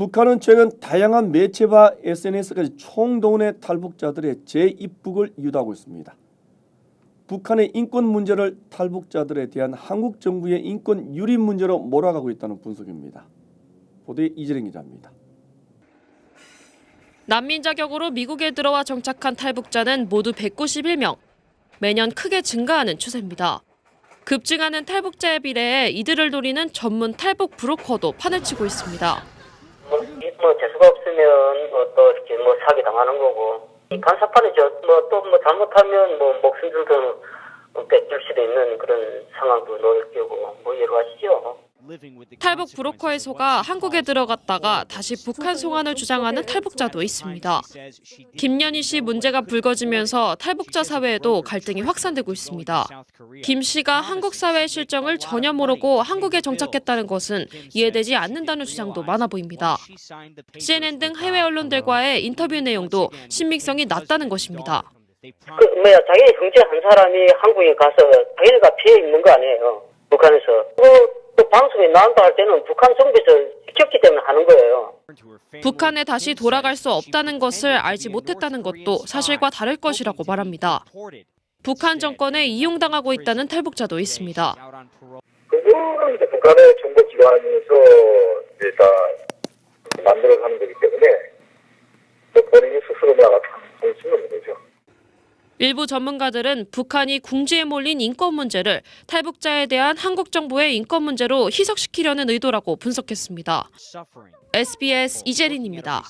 북한은 최근 다양한 매체와 SNS까지 총동원의 탈북자들의 재입국을 유도하고 있습니다. 북한의 인권 문제를 탈북자들에 대한 한국 정부의 인권 유린 문제로 몰아가고 있다는 분석입니다. 보도의 이재령 기자입니다. 난민 자격으로 미국에 들어와 정착한 탈북자는 모두 191명. 매년 크게 증가하는 추세입니다. 급증하는 탈북자에 비례해 이들을 노리는 전문 탈북 브로커도 판을 치고 있습니다. 뭐, 재수가 없으면 뭐 또 이렇게 뭐 사기 당하는 거고 이 간사판이죠. 뭐또 뭐 잘못하면 뭐 목숨 들도 뺏길 수도 있는 그런 상황도 놓일 거고 뭐 여러 가지죠. 탈북 브로커에 속아 한국에 들어갔다가 다시 북한 송환을 주장하는 탈북자도 있습니다. 김연희 씨 문제가 불거지면서 탈북자 사회에도 갈등이 확산되고 있습니다. 김 씨가 한국 사회의 실정을 전혀 모르고 한국에 정착했다는 것은 이해되지 않는다는 주장도 많아 보입니다. CNN 등 해외 언론들과의 인터뷰 내용도 신빙성이 낮다는 것입니다. 그 뭐야 자기 형제 한 사람이 한국에 가서 자기네가 피해 있는 거 아니에요. 북한에서. 그, 그 방송에 나온다 할 때는 북한 정부에서 시켰기 때문에 하는 거예요. 북한에 다시 돌아갈 수 없다는 것을 알지 못했다는 것도 사실과 다를 것이라고 말합니다. 북한 정권에 이용당하고 있다는 탈북자도 있습니다. 그거는 이제 북한의 정보기관에서 이제 다 만들어가는 거기 때문에 뭐 본인이 스스로 나가서 할 수는 없는 거죠. 일부 전문가들은 북한이 궁지에 몰린 인권 문제를 탈북자에 대한 한국 정부의 인권 문제로 희석시키려는 의도라고 분석했습니다. SBS 이재린입니다.